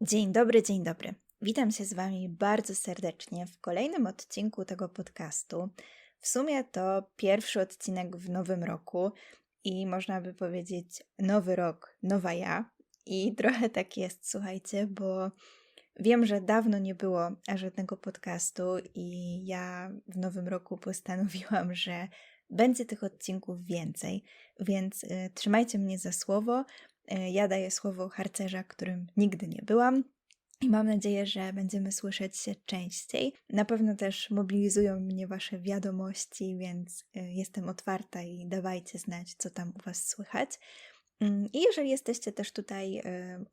Dzień dobry, dzień dobry. Witam się z Wami bardzo serdecznie w kolejnym odcinku tego podcastu. W sumie to pierwszy odcinek w nowym roku i można by powiedzieć nowy rok, nowa ja. I trochę tak jest, słuchajcie, bo wiem, że dawno nie było żadnego podcastu i ja w nowym roku postanowiłam, że będzie tych odcinków więcej, więc y, trzymajcie mnie za słowo. Y, ja daję słowo harcerza, którym nigdy nie byłam. I mam nadzieję, że będziemy słyszeć się częściej. Na pewno też mobilizują mnie Wasze wiadomości, więc y, jestem otwarta i dawajcie znać, co tam u Was słychać. Mm, I jeżeli jesteście też tutaj y,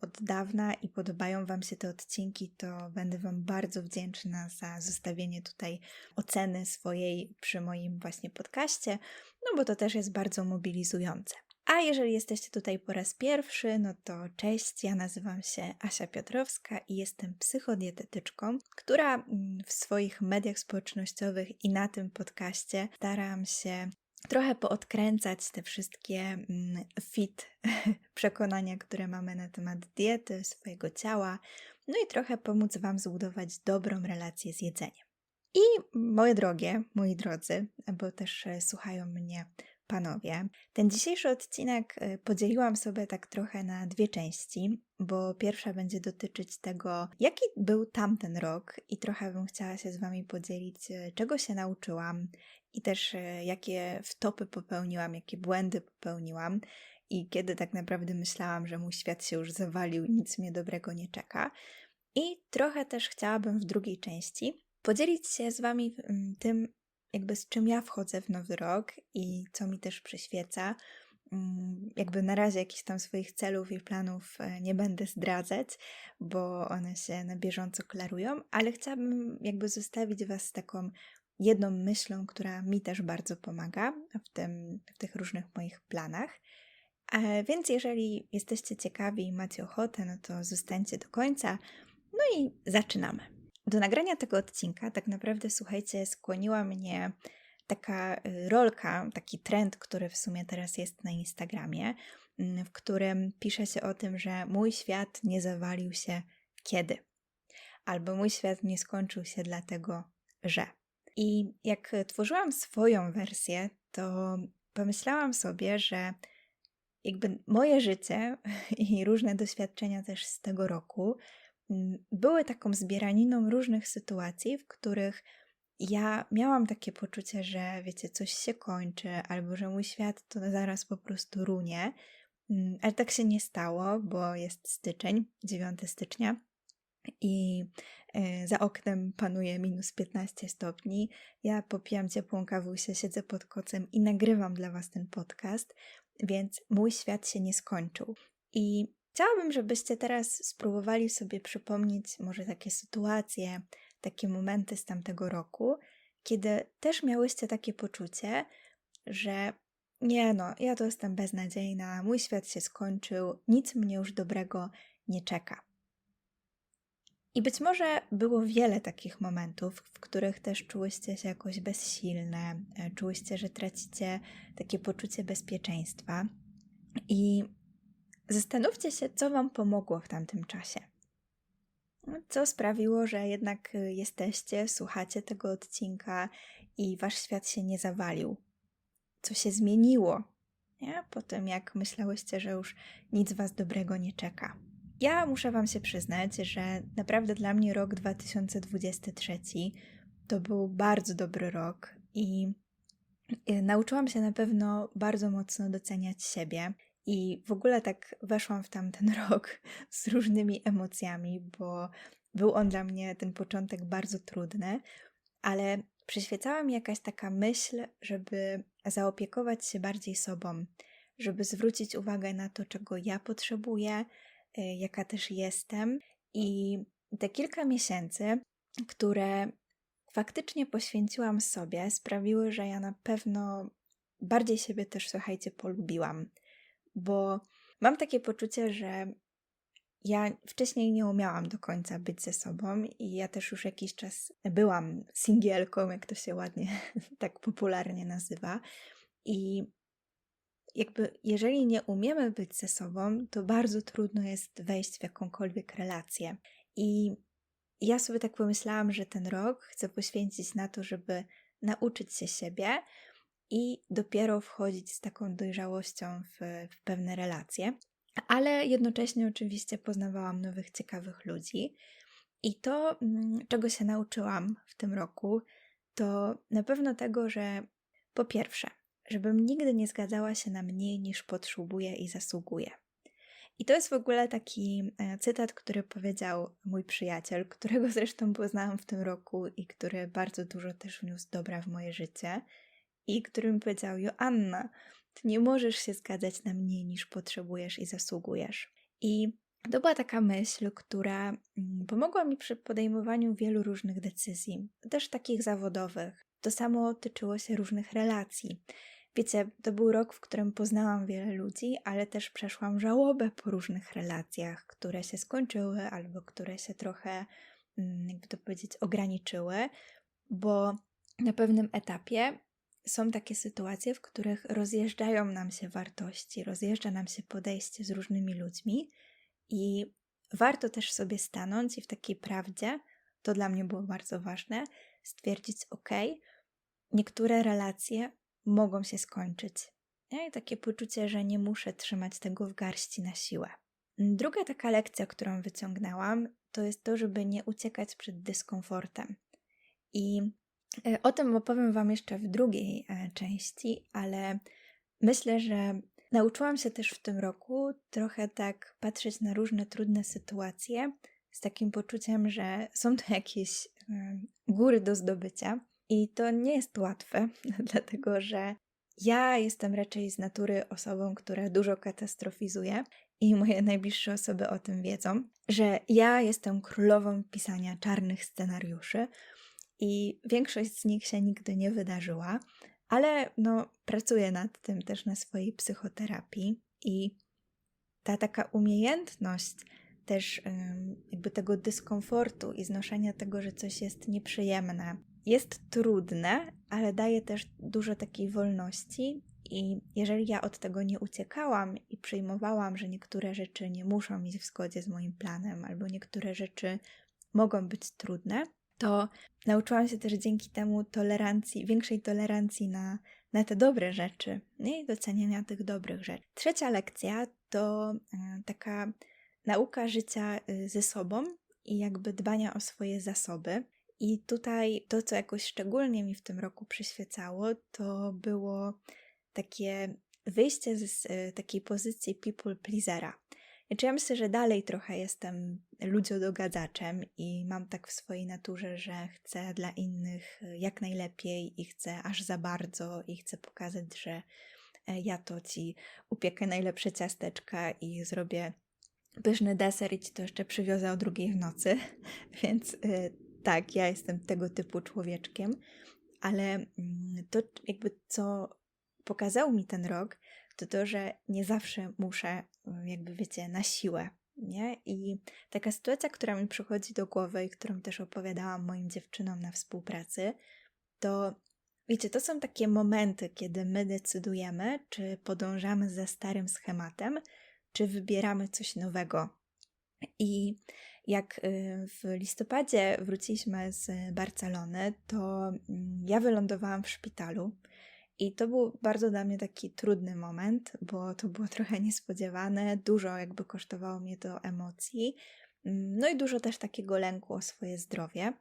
od dawna i podobają Wam się te odcinki, to będę Wam bardzo wdzięczna za zostawienie tutaj oceny swojej przy moim właśnie podcaście, no bo to też jest bardzo mobilizujące. A jeżeli jesteście tutaj po raz pierwszy, no to cześć, ja nazywam się Asia Piotrowska i jestem psychodietetyczką, która mm, w swoich mediach społecznościowych i na tym podcaście staram się trochę poodkręcać te wszystkie mm, fit przekonania, które mamy na temat diety, swojego ciała, no i trochę pomóc Wam zbudować dobrą relację z jedzeniem. I moje drogie, moi drodzy, bo też e, słuchają mnie panowie. Ten dzisiejszy odcinek y, podzieliłam sobie tak trochę na dwie części, bo pierwsza będzie dotyczyć tego, jaki był tamten rok i trochę bym chciała się z Wami podzielić, y, czego się nauczyłam i też y, jakie wtopy popełniłam, jakie błędy popełniłam i kiedy tak naprawdę myślałam, że mój świat się już zawalił i nic mnie dobrego nie czeka. I trochę też chciałabym w drugiej części podzielić się z Wami mm, tym, jakby z czym ja wchodzę w nowy rok i co mi też przyświeca. Mm, jakby na razie jakichś tam swoich celów i planów e, nie będę zdradzać, bo one się na bieżąco klarują, ale chciałabym jakby zostawić Was z taką jedną myślą, która mi też bardzo pomaga w, tym, w tych różnych moich planach. E, więc jeżeli jesteście ciekawi i macie ochotę, no to zostańcie do końca. No i zaczynamy. Do nagrania tego odcinka tak naprawdę, słuchajcie, skłoniła mnie taka y, rolka, taki trend, który w sumie teraz jest na Instagramie, mm, w którym pisze się o tym, że mój świat nie zawalił się kiedy, albo mój świat nie skończył się dlatego, że. I jak tworzyłam swoją wersję, to pomyślałam sobie, że jakby moje życie i różne doświadczenia też z tego roku były taką zbieraniną różnych sytuacji, w których ja miałam takie poczucie, że wiecie, coś się kończy, albo że mój świat to zaraz po prostu runie. Ale tak się nie stało, bo jest styczeń, 9 stycznia i e, za oknem panuje minus 15 stopni. Ja popijam ciepłą kawusię, siedzę pod kocem i nagrywam dla Was ten podcast, więc mój świat się nie skończył. I Chciałabym, żebyście teraz spróbowali sobie przypomnieć może takie sytuacje, takie momenty z tamtego roku, kiedy też miałyście takie poczucie, że nie no, ja to jestem beznadziejna, mój świat się skończył, nic mnie już dobrego nie czeka. I być może było wiele takich momentów, w których też czułyście się jakoś bezsilne, e, czułyście, że tracicie takie poczucie bezpieczeństwa. I Zastanówcie się, co Wam pomogło w tamtym czasie. Co sprawiło, że jednak y, jesteście, słuchacie tego odcinka i Wasz świat się nie zawalił? Co się zmieniło nie? po tym, jak myślałyście, że już nic Was dobrego nie czeka? Ja muszę Wam się przyznać, że naprawdę dla mnie rok 2023 to był bardzo dobry rok i y, nauczyłam się na pewno bardzo mocno doceniać siebie i w ogóle tak weszłam w tamten rok z różnymi emocjami, bo był on dla mnie ten początek bardzo trudny, ale przyświecała mi jakaś taka myśl, żeby zaopiekować się bardziej sobą, żeby zwrócić uwagę na to, czego ja potrzebuję, y, jaka też jestem. I te kilka miesięcy, które faktycznie poświęciłam sobie, sprawiły, że ja na pewno bardziej siebie też, słuchajcie, polubiłam bo mam takie poczucie, że ja wcześniej nie umiałam do końca być ze sobą i ja też już jakiś czas byłam singielką, jak to się ładnie tak popularnie nazywa. I jakby jeżeli nie umiemy być ze sobą, to bardzo trudno jest wejść w jakąkolwiek relację. I ja sobie tak pomyślałam, że ten rok chcę poświęcić na to, żeby nauczyć się siebie i dopiero wchodzić z taką dojrzałością w, w pewne relacje. Ale jednocześnie oczywiście poznawałam nowych, ciekawych ludzi. I to, mm, czego się nauczyłam w tym roku, to na pewno tego, że po pierwsze, żebym nigdy nie zgadzała się na mniej niż potrzebuję i zasługuję. I to jest w ogóle taki e, cytat, który powiedział mój przyjaciel, którego zresztą poznałam w tym roku i który bardzo dużo też wniósł dobra w moje życie, i który mi powiedział: Joanna, ty nie możesz się zgadzać na mniej niż potrzebujesz i zasługujesz. I to była taka myśl, która mm, pomogła mi przy podejmowaniu wielu różnych decyzji, też takich zawodowych. To samo tyczyło się różnych relacji. Wiecie, to był rok, w którym poznałam wiele ludzi, ale też przeszłam żałobę po różnych relacjach, które się skończyły albo które się trochę, mm, jakby to powiedzieć, ograniczyły, bo na pewnym etapie są takie sytuacje, w których rozjeżdżają nam się wartości, rozjeżdża nam się podejście z różnymi ludźmi i warto też sobie stanąć i w takiej prawdzie, to dla mnie było bardzo ważne, stwierdzić: OK, niektóre relacje mogą się skończyć. I takie poczucie, że nie muszę trzymać tego w garści na siłę. Druga taka lekcja, którą wyciągnęłam, to jest to, żeby nie uciekać przed dyskomfortem. I o tym opowiem Wam jeszcze w drugiej e, części, ale myślę, że nauczyłam się też w tym roku trochę tak patrzeć na różne trudne sytuacje z takim poczuciem, że są to jakieś e, góry do zdobycia i to nie jest łatwe, dlatego że ja jestem raczej z natury osobą, która dużo katastrofizuje i moje najbliższe osoby o tym wiedzą, że ja jestem królową pisania czarnych scenariuszy i większość z nich się nigdy nie wydarzyła, ale no, pracuję nad tym też na swojej psychoterapii i ta taka umiejętność też jakby tego dyskomfortu i znoszenia tego, że coś jest nieprzyjemne, jest trudne, ale daje też dużo takiej wolności. I jeżeli ja od tego nie uciekałam i przyjmowałam, że niektóre rzeczy nie muszą iść w zgodzie z moim planem, albo niektóre rzeczy mogą być trudne, to nauczyłam się też dzięki temu tolerancji, większej tolerancji na, na te dobre rzeczy nie? i doceniania tych dobrych rzeczy. Trzecia lekcja to e, taka nauka życia y, ze sobą i jakby dbania o swoje zasoby. I tutaj to, co jakoś szczególnie mi w tym roku przyświecało, to było takie wyjście z e, takiej pozycji people pleasera. Znaczy ja myślę, że dalej trochę jestem ludziodogadzaczem i mam tak w swojej naturze, że chcę dla innych e, jak najlepiej i chcę aż za bardzo i chcę pokazać, że e, ja to ci upiekę najlepsze ciasteczka i zrobię pyszny deser i ci to jeszcze przywiozę o drugiej w nocy. Więc tak, ja jestem tego typu człowieczkiem, ale mm, to jakby co pokazał mi ten rok, to to, że nie zawsze muszę, mm, jakby wiecie, na siłę. Nie? I taka sytuacja, która mi przychodzi do głowy i którą też opowiadałam moim dziewczynom na współpracy, to wiecie, to są takie momenty, kiedy my decydujemy, czy podążamy za starym schematem, czy wybieramy coś nowego. I jak y, w listopadzie wróciliśmy z Barcelony, to mm, ja wylądowałam w szpitalu. I to był bardzo dla mnie taki trudny moment, bo to było trochę niespodziewane, dużo jakby kosztowało mnie to emocji, mm, no i dużo też takiego lęku o swoje zdrowie.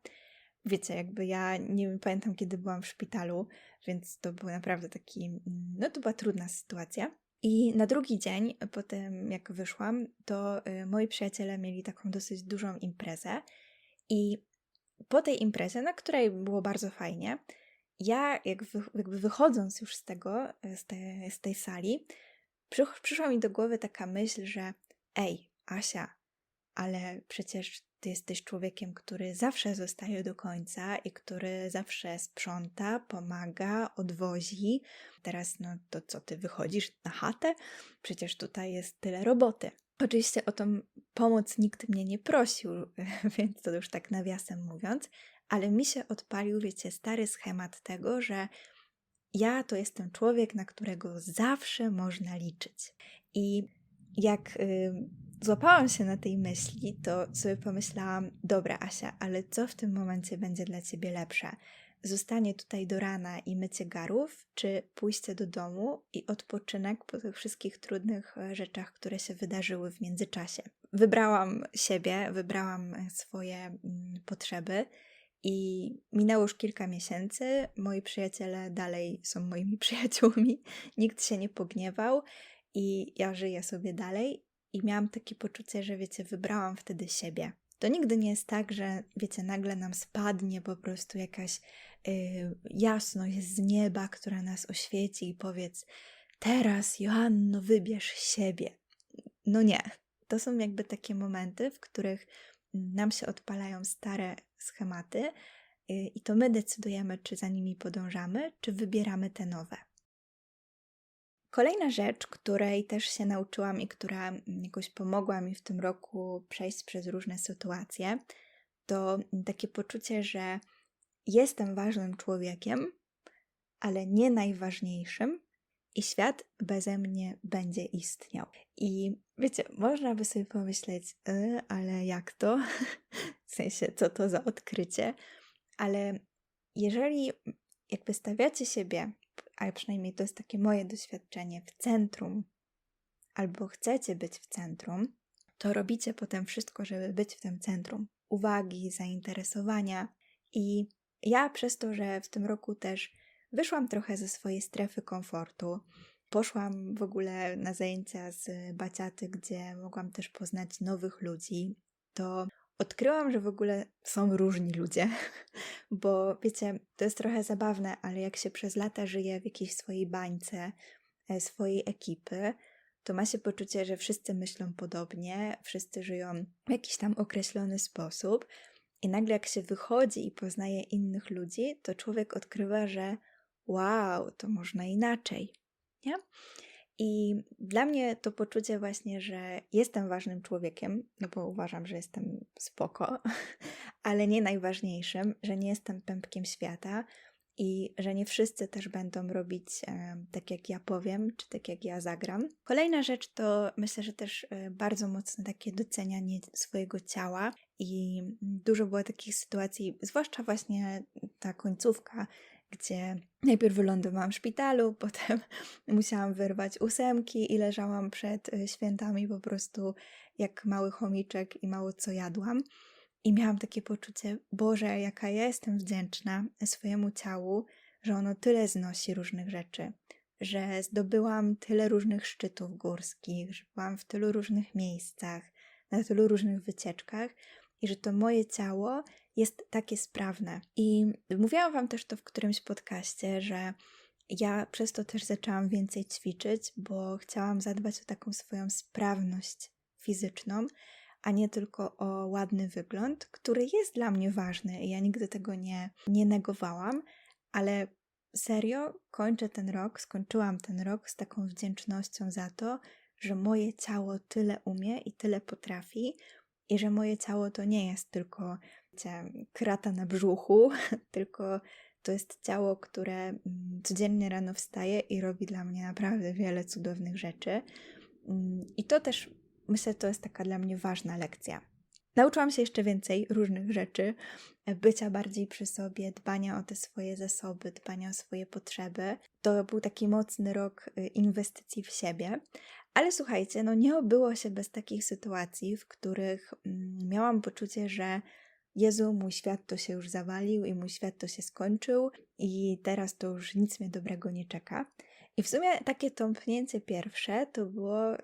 Wiecie, jakby ja nie pamiętam, kiedy byłam w szpitalu, więc to był naprawdę taki, mm, no to była trudna sytuacja. I na drugi dzień, po tym jak wyszłam, to y, moi przyjaciele mieli taką dosyć dużą imprezę. I po tej imprezie, na której było bardzo fajnie, ja jak wy, jakby wychodząc już z tego, y, z, te, z tej sali, przyszła mi do głowy taka myśl, że ej, Asia, ale przecież ty jesteś człowiekiem, który zawsze zostaje do końca i który zawsze sprząta, pomaga, odwozi. Teraz, no to co, ty wychodzisz na chatę? Przecież tutaj jest tyle roboty. Oczywiście o tą pomoc nikt mnie nie prosił, więc to już tak nawiasem mówiąc, ale mi się odpalił, wiecie, stary schemat tego, że ja to jestem człowiek, na którego zawsze można liczyć. I jak y, złapałam się na tej myśli, to sobie pomyślałam: Dobra, Asia, ale co w tym momencie będzie dla ciebie lepsze? Zostanie tutaj do rana i mycie garów, czy pójście do domu i odpoczynek po tych wszystkich trudnych e, rzeczach, które się wydarzyły w międzyczasie? Wybrałam siebie, wybrałam swoje mm, potrzeby. I minęło już kilka miesięcy. Moi przyjaciele dalej są moimi przyjaciółmi. Nikt się nie pogniewał i ja żyję sobie dalej. I miałam takie poczucie, że wiecie, wybrałam wtedy siebie. To nigdy nie jest tak, że wiecie, nagle nam spadnie po prostu jakaś yy, jasność z nieba, która nas oświeci i powiedz: Teraz, Joanno, wybierz siebie. No nie. To są jakby takie momenty, w których nam się odpalają stare schematy y, i to my decydujemy, czy za nimi podążamy, czy wybieramy te nowe. Kolejna rzecz, której też się nauczyłam i która jakoś pomogła mi w tym roku przejść przez różne sytuacje, to takie poczucie, że jestem ważnym człowiekiem, ale nie najważniejszym, i świat beze mnie będzie istniał. I wiecie, można by sobie pomyśleć, yy, ale jak to? w sensie, co to za odkrycie? Ale jeżeli jakby stawiacie siebie, a przynajmniej to jest takie moje doświadczenie, w centrum, albo chcecie być w centrum, to robicie potem wszystko, żeby być w tym centrum uwagi, zainteresowania. I ja przez to, że w tym roku też Wyszłam trochę ze swojej strefy komfortu. Poszłam w ogóle na zajęcia z baciaty, gdzie mogłam też poznać nowych ludzi. To odkryłam, że w ogóle są różni ludzie, bo wiecie, to jest trochę zabawne, ale jak się przez lata żyje w jakiejś swojej bańce, e, swojej ekipy, to ma się poczucie, że wszyscy myślą podobnie, wszyscy żyją w jakiś tam określony sposób. I nagle, jak się wychodzi i poznaje innych ludzi, to człowiek odkrywa, że wow, to można inaczej. Nie? I dla mnie to poczucie właśnie, że jestem ważnym człowiekiem, no bo uważam, że jestem spoko, ale nie najważniejszym, że nie jestem pępkiem świata i że nie wszyscy też będą robić e, tak, jak ja powiem, czy tak, jak ja zagram. Kolejna rzecz to myślę, że też e, bardzo mocne takie docenianie swojego ciała i dużo było takich sytuacji, zwłaszcza właśnie ta końcówka, gdzie najpierw wylądowałam w szpitalu, potem musiałam wyrwać ósemki i leżałam przed y, świętami po prostu jak mały chomiczek i mało co jadłam. I miałam takie poczucie, Boże, jaka ja jestem wdzięczna swojemu ciału, że ono tyle znosi różnych rzeczy, że zdobyłam tyle różnych szczytów górskich, że byłam w tylu różnych miejscach, na tylu różnych wycieczkach i że to moje ciało jest takie sprawne. I mówiłam Wam też to w którymś podcaście, że ja przez to też zaczęłam więcej ćwiczyć, bo chciałam zadbać o taką swoją sprawność fizyczną, a nie tylko o ładny wygląd, który jest dla mnie ważny ja nigdy tego nie, nie negowałam, ale serio kończę ten rok, skończyłam ten rok z taką wdzięcznością za to, że moje ciało tyle umie i tyle potrafi, i że moje ciało to nie jest tylko krata na brzuchu, tylko to jest ciało, które mm, codziennie rano wstaje i robi dla mnie naprawdę wiele cudownych rzeczy. Mm, I to też myślę, to jest taka dla mnie ważna lekcja. Nauczyłam się jeszcze więcej różnych rzeczy, bycia bardziej przy sobie, dbania o te swoje zasoby, dbania o swoje potrzeby. To był taki mocny rok y, inwestycji w siebie, ale słuchajcie, no nie obyło się bez takich sytuacji, w których mm, miałam poczucie, że Jezu, mój świat to się już zawalił i mój świat to się skończył i teraz to już nic mnie dobrego nie czeka. I w sumie takie tąpnięcie pierwsze to było yy,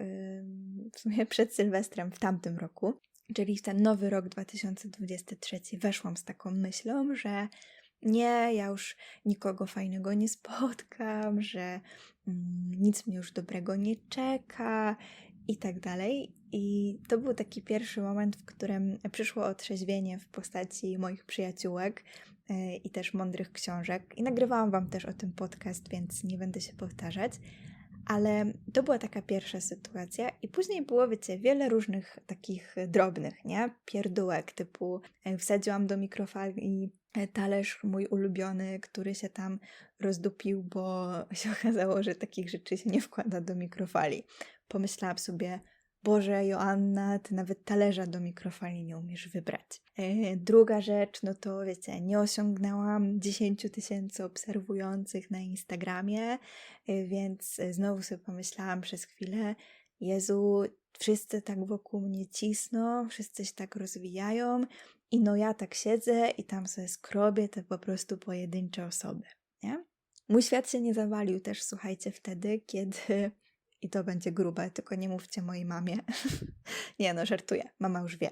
w sumie przed Sylwestrem w tamtym roku, czyli w ten nowy rok 2023 weszłam z taką myślą, że nie, ja już nikogo fajnego nie spotkam, że mm, nic mnie już dobrego nie czeka i tak dalej. I to był taki pierwszy moment, w którym przyszło otrzeźwienie w postaci moich przyjaciółek yy, i też mądrych książek. I nagrywałam Wam też o tym podcast, więc nie będę się powtarzać. Ale to była taka pierwsza sytuacja, i później było, wiecie, wiele różnych takich drobnych, nie? Pierdółek, typu e, wsadziłam do mikrofali e, talerz mój ulubiony, który się tam rozdupił, bo się okazało, że takich rzeczy się nie wkłada do mikrofali. Pomyślałam sobie, Boże, Joanna, ty nawet talerza do mikrofali nie umiesz wybrać. E, druga rzecz, no to wiecie, nie osiągnęłam 10 tysięcy obserwujących na Instagramie, e, więc znowu sobie pomyślałam przez chwilę, Jezu, wszyscy tak wokół mnie cisną, wszyscy się tak rozwijają i no ja tak siedzę i tam sobie skrobię te po prostu pojedyncze osoby, nie? Mój świat się nie zawalił też, słuchajcie, wtedy, kiedy i to będzie grube, tylko nie mówcie mojej mamie. nie no, żartuję, mama już wie.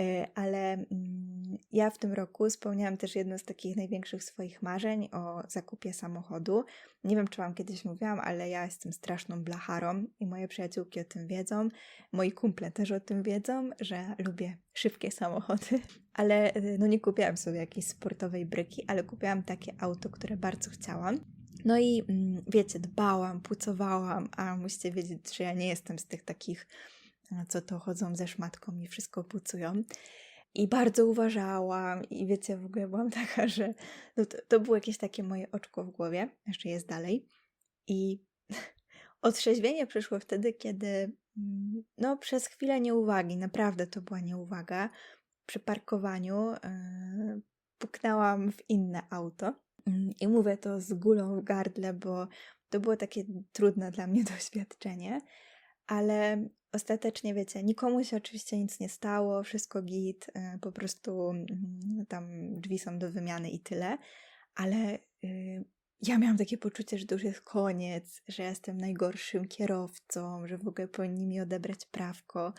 E, ale mm, ja w tym roku spełniałam też jedno z takich największych swoich marzeń o zakupie samochodu. Nie wiem, czy Wam kiedyś mówiłam, ale ja jestem straszną blacharą i moje przyjaciółki o tym wiedzą. Moi kumple też o tym wiedzą, że lubię szybkie samochody. Ale e, no nie kupiłam sobie jakiejś sportowej bryki, ale kupiłam takie auto, które bardzo chciałam. No i mm, wiecie, dbałam, pucowałam, a musicie wiedzieć, że ja nie jestem z tych takich, co to chodzą ze szmatką i wszystko pucują. I bardzo uważałam, i wiecie, w ogóle byłam taka, że no to, to było jakieś takie moje oczko w głowie, jeszcze jest dalej. I otrzeźwienie przyszło wtedy, kiedy mm, no przez chwilę nieuwagi, naprawdę to była nieuwaga, przy parkowaniu yy, puknęłam w inne auto I mówię to z gulą w gardle, bo to było takie trudne dla mnie doświadczenie, ale ostatecznie, wiecie, nikomu się oczywiście nic nie stało, wszystko git, y, po prostu mm, tam drzwi są do wymiany i tyle, ale y, ja miałam takie poczucie, że to już jest koniec, że jestem najgorszym kierowcą, że w ogóle powinni mi odebrać prawko,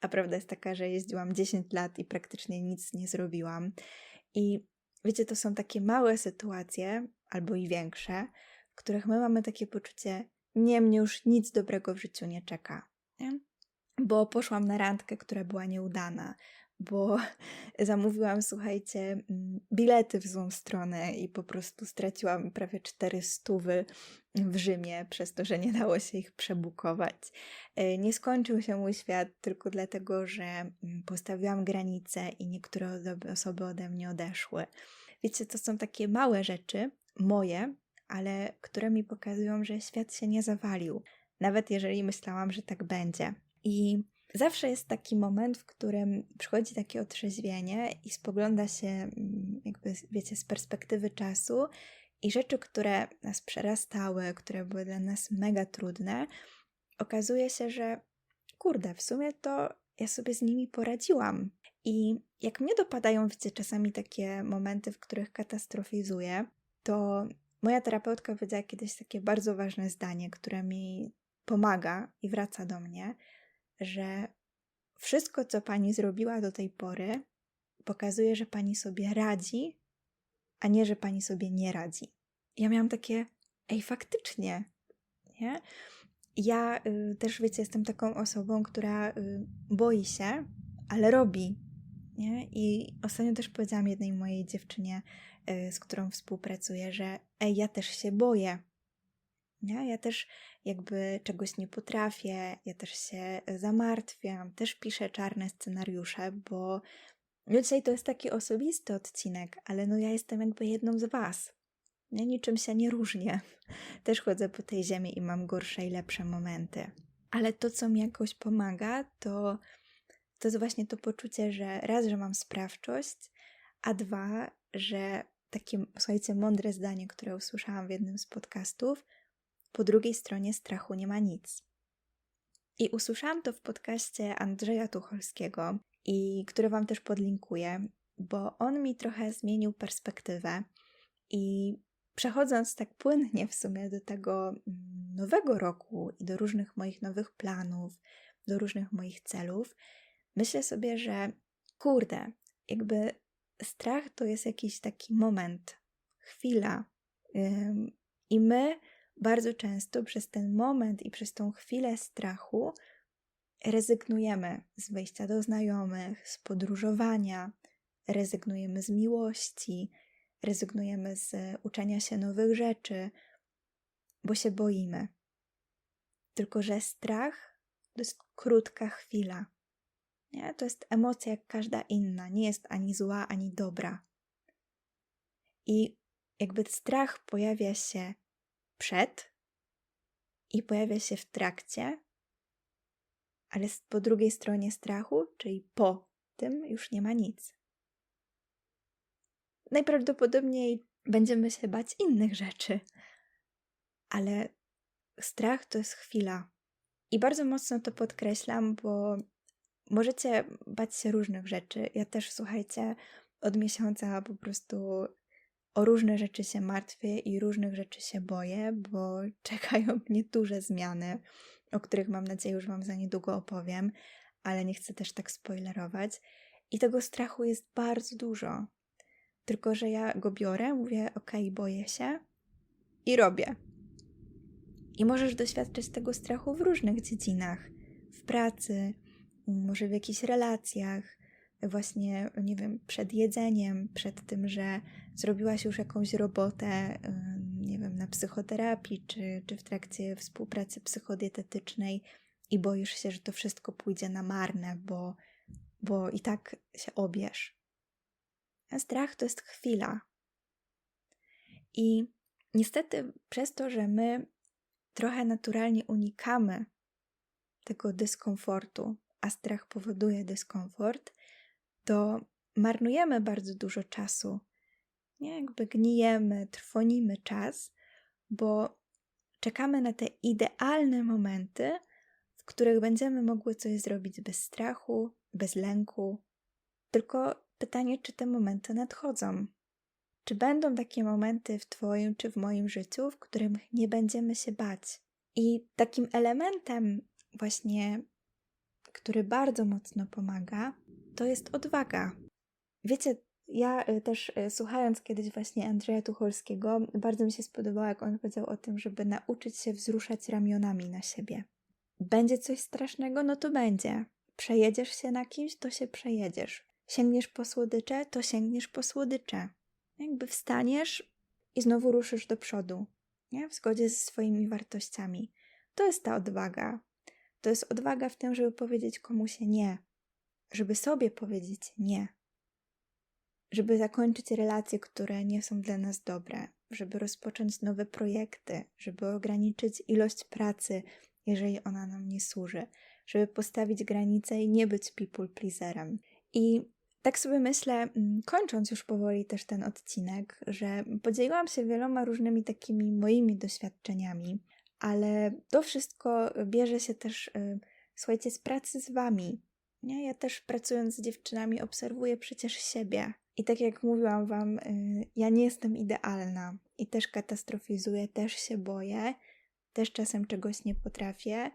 a prawda jest taka, że jeździłam 10 lat i praktycznie nic nie zrobiłam. I Wiecie, to są takie małe sytuacje, albo i większe, w których my mamy takie poczucie, nie, mnie już nic dobrego w życiu nie czeka. Nie? Bo poszłam na randkę, która była nieudana, bo zamówiłam, słuchajcie, mm, bilety w złą stronę i po prostu straciłam prawie 400 w Rzymie przez to, że nie dało się ich przebukować. E, nie skończył się mój świat tylko dlatego, że mm, postawiłam granice i niektóre osoby ode mnie odeszły. Wiecie, to są takie małe rzeczy, moje, ale które mi pokazują, że świat się nie zawalił. Nawet jeżeli myślałam, że tak będzie. I zawsze jest taki moment, w którym przychodzi takie otrzeźwienie i spogląda się, mm, jakby, wiecie, z perspektywy czasu i rzeczy, które nas przerastały, które były dla nas mega trudne, okazuje się, że kurde, w sumie to ja sobie z nimi poradziłam. I jak mnie dopadają, wiecie, czasami takie momenty, w których katastrofizuję, to moja terapeutka powiedziała kiedyś takie bardzo ważne zdanie, które mi pomaga i wraca do mnie, że wszystko, co pani zrobiła do tej pory, pokazuje, że pani sobie radzi, a nie, że pani sobie nie radzi. Ja miałam takie, ej, faktycznie, nie? Ja y, też, wiecie, jestem taką osobą, która y, boi się, ale robi. Nie? I ostatnio też powiedziałam jednej mojej dziewczynie, y, z którą współpracuję, że ej, ja też się boję. Nie? Ja też jakby czegoś nie potrafię, ja też się zamartwiam, też piszę czarne scenariusze, bo no dzisiaj to jest taki osobisty odcinek, ale no ja jestem jakby jedną z was. Ja niczym się nie różnię. Też chodzę po tej ziemi i mam gorsze i lepsze momenty. Ale to, co mi jakoś pomaga, to, to jest właśnie to poczucie, że raz, że mam sprawczość, a dwa, że takie, słuchajcie, mądre zdanie, które usłyszałam w jednym z podcastów, po drugiej stronie strachu nie ma nic. I usłyszałam to w podcaście Andrzeja Tucholskiego, i który Wam też podlinkuję, bo on mi trochę zmienił perspektywę i przechodząc tak płynnie w sumie do tego mm, nowego roku i do różnych moich nowych planów, do różnych moich celów, myślę sobie, że kurde, jakby strach to jest jakiś taki moment, chwila. I my bardzo często przez ten moment i przez tą chwilę strachu rezygnujemy z wyjścia do znajomych, z podróżowania, rezygnujemy z miłości, rezygnujemy z uczenia się nowych rzeczy, bo się boimy. Tylko, że strach to jest krótka chwila. Nie? To jest emocja jak każda inna, nie jest ani zła, ani dobra. I jakby strach pojawia się przed i pojawia się w trakcie, ale po drugiej stronie strachu, czyli po tym, już nie ma nic. Najprawdopodobniej będziemy się bać innych rzeczy, ale strach to jest chwila. I bardzo mocno to podkreślam, bo możecie bać się różnych rzeczy. Ja też, słuchajcie, od miesiąca po prostu o różne rzeczy się martwię i różnych rzeczy się boję, bo czekają mnie duże zmiany, o których mam nadzieję już Wam za niedługo opowiem, ale nie chcę też tak spoilerować. I tego strachu jest bardzo dużo. Tylko, że ja go biorę, mówię, ok, boję się i robię. I możesz doświadczyć tego strachu w różnych dziedzinach. W pracy, może w jakichś relacjach, właśnie, nie wiem, przed jedzeniem, przed tym, że zrobiłaś już jakąś robotę, nie wiem, na psychoterapii, czy, czy w trakcie współpracy psychodietetycznej i boisz się, że to wszystko pójdzie na marne, bo, bo i tak się obierz. A strach to jest chwila. I niestety przez to, że my trochę naturalnie unikamy tego dyskomfortu, a strach powoduje dyskomfort, to marnujemy bardzo dużo czasu. Nie jakby gnijemy, trwonimy czas, bo czekamy na te idealne momenty, w których będziemy mogły coś zrobić bez strachu, bez lęku. Tylko pytanie, czy te momenty nadchodzą. Czy będą takie momenty w Twoim czy w moim życiu, w którym nie będziemy się bać? I takim elementem, właśnie, który bardzo mocno pomaga, to jest odwaga. Wiecie, ja y, też y, słuchając kiedyś właśnie Andrzeja Tucholskiego, bardzo mi się spodobało, jak on powiedział o tym, żeby nauczyć się wzruszać ramionami na siebie. Będzie coś strasznego, no to będzie. Przejedziesz się na kimś, to się przejedziesz. Sięgniesz po słodycze, to sięgniesz po słodycze. Jakby wstaniesz i znowu ruszysz do przodu, nie? w zgodzie ze swoimi wartościami. To jest ta odwaga. To jest odwaga w tym, żeby powiedzieć komuś nie, żeby sobie powiedzieć nie, żeby zakończyć relacje, które nie są dla nas dobre, żeby rozpocząć nowe projekty, żeby ograniczyć ilość pracy, jeżeli ona nam nie służy, żeby postawić granice i nie być people pleaserem. I tak sobie myślę, mm, kończąc już powoli też ten odcinek, że podzieliłam się wieloma różnymi takimi moimi doświadczeniami, ale to wszystko bierze się też, y, słuchajcie, z pracy z wami. Nie? Ja też pracując z dziewczynami obserwuję przecież siebie. I tak jak mówiłam wam, y, ja nie jestem idealna i też katastrofizuję, też się boję, też czasem czegoś nie potrafię,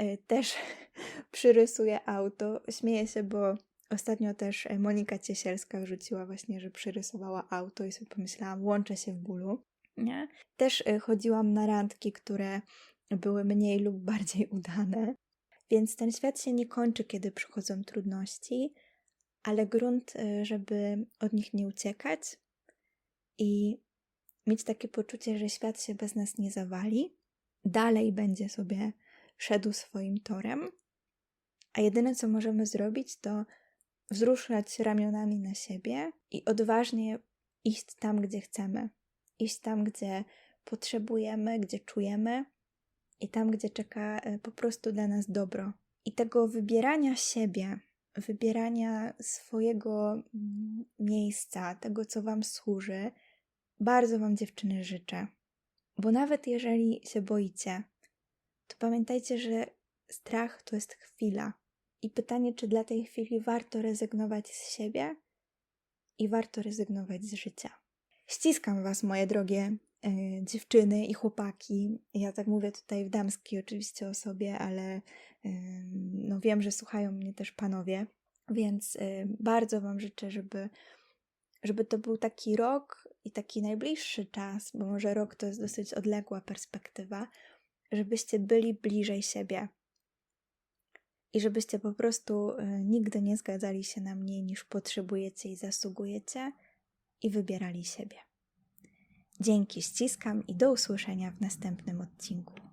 y, też przyrysuję auto. Śmieję się, bo Ostatnio też e, Monika Ciesielska rzuciła właśnie, że przyrysowała auto i sobie pomyślałam, łączę się w bólu. Nie? Też chodziłam na randki, które były mniej lub bardziej udane. Więc ten świat się nie kończy, kiedy przychodzą trudności, ale grunt, e, żeby od nich nie uciekać i mieć takie poczucie, że świat się bez nas nie zawali, dalej będzie sobie szedł swoim torem, a jedyne co możemy zrobić, to wzruszać ramionami na siebie i odważnie iść tam, gdzie chcemy. Iść tam, gdzie potrzebujemy, gdzie czujemy i tam, gdzie czeka e, po prostu dla nas dobro. I tego wybierania siebie, wybierania swojego mm, miejsca, tego, co Wam służy, bardzo Wam dziewczyny życzę. Bo nawet jeżeli się boicie, to pamiętajcie, że strach to jest chwila i pytanie, czy dla tej chwili warto rezygnować z siebie i warto rezygnować z życia. Ściskam Was, moje drogie dziewczyny i chłopaki. Ja tak mówię tutaj w damskiej oczywiście osobie, ale e, no wiem, że słuchają mnie też panowie, więc e, bardzo Wam życzę, żeby, żeby to był taki rok i taki najbliższy czas, bo może rok to jest dosyć odległa perspektywa, żebyście byli bliżej siebie, i żebyście po prostu y, nigdy nie zgadzali się na mniej niż potrzebujecie i zasługujecie i wybierali siebie. Dzięki, ściskam i do usłyszenia w następnym odcinku.